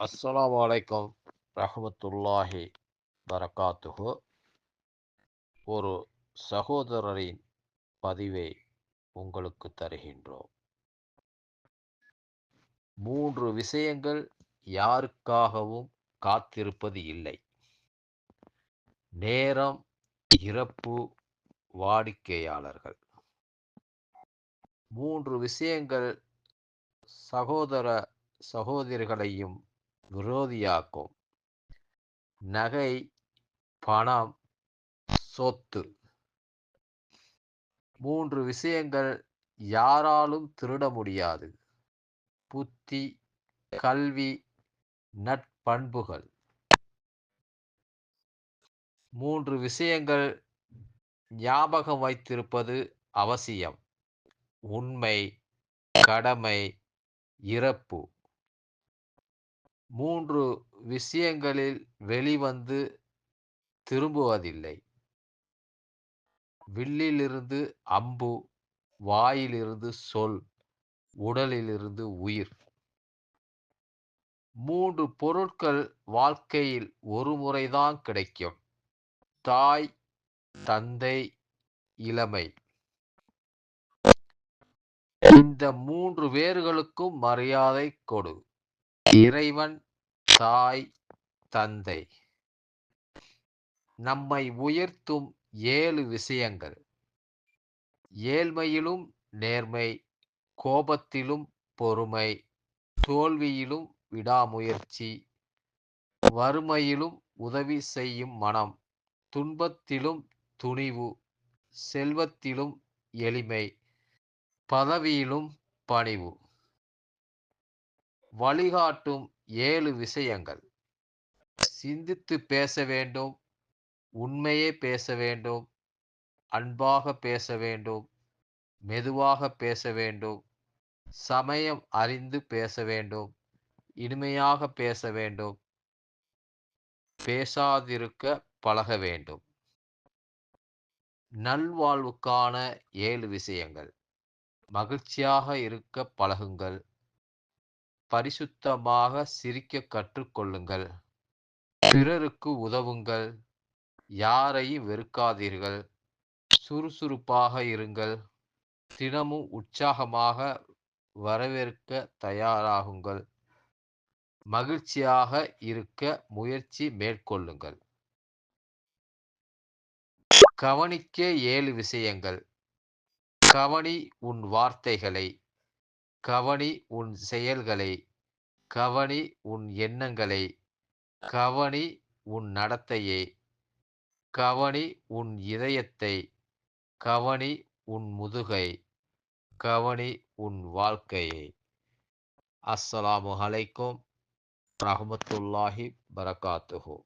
அஸ்லாம் வலைக்கம் ரஹ்மத்துல்லாஹி பரகாத்துஹு. ஒரு சகோதரரின் பதிவை உங்களுக்கு தருகின்றோம். மூன்று விஷயங்கள் யாருக்காகவும் காத்திருப்பது இல்லை. நேரம் இறப்பு வாடிக்கையாளர்கள். மூன்று விஷயங்கள் சகோதர சகோதரிகளையும் விரோதியாக்கும். நகை பணம் சொத்து. மூன்று விஷயங்கள் யாராலும் திருட முடியாது. புத்தி கல்வி நட்பண்புகள் மூன்று விஷயங்கள் ஞாபகம் வைத்திருப்பது அவசியம். உண்மை கடமை இறப்பு. மூன்று விஷயங்களில் வெளிவந்து திரும்புவதில்லை. வில்லிலிருந்து அம்பு வாயிலிருந்து சொல் உடலிலிருந்து உயிர். மூன்று பொருட்கள் வாழ்க்கையில் ஒரு முறைதான் கிடைக்கும். தாய் தந்தை இளமை. இந்த மூன்று பேர்களுக்கும் மரியாதை கொடு. இறைவன் தாய் தந்தை. நம்மை உயர்த்தும் ஏழு விஷயங்கள். ஏழ்மையிலும் நேர்மை கோபத்திலும் பொறுமை தோல்வியிலும் விடாமுயற்சி வறுமையிலும் உதவி செய்யும் மனம் துன்பத்திலும் துணிவு செல்வத்திலும் எளிமை பதவியிலும் பணிவு. வழிகாட்டும் ஏழு விஷயங்கள். சிந்தித்து பேச வேண்டும். உண்மையே பேச வேண்டும். அன்பாக பேச வேண்டும். மெதுவாக பேச வேண்டும். சமயம் அறிந்து பேச வேண்டும். இனிமையாக பேச வேண்டும். பேசாதிருக்க பழக வேண்டும். நல்வாழ்வுக்கான ஏழு விஷயங்கள். மகிழ்ச்சியாக இருக்க பழகுங்கள். பரிசுத்தமாக சிரிக்க கற்றுக்கொள்ளுங்கள். பிறருக்கு உதவுங்கள். யாரையும் வெறுக்காதீர்கள். சுறுசுறுப்பாக இருங்கள். தினமும் உற்சாகமாக வரவேற்க தயாராகுங்கள். மகிழ்ச்சியாக இருக்க முயற்சி மேற்கொள்ளுங்கள். கவனிக்க ஏழு விஷயங்கள். கவனி உன் வார்த்தைகளை. கவனி உன் செயல்களை கவனி உன் எண்ணங்களை கவனி உன் நடத்தையை கவனி உன் இதயத்தை கவனி உன் முதுகை கவனி உன் வாழ்க்கையை. அஸ்ஸலாமு அலைக்கும் ரஹமத்துல்லாஹி பரகாத்துஹு.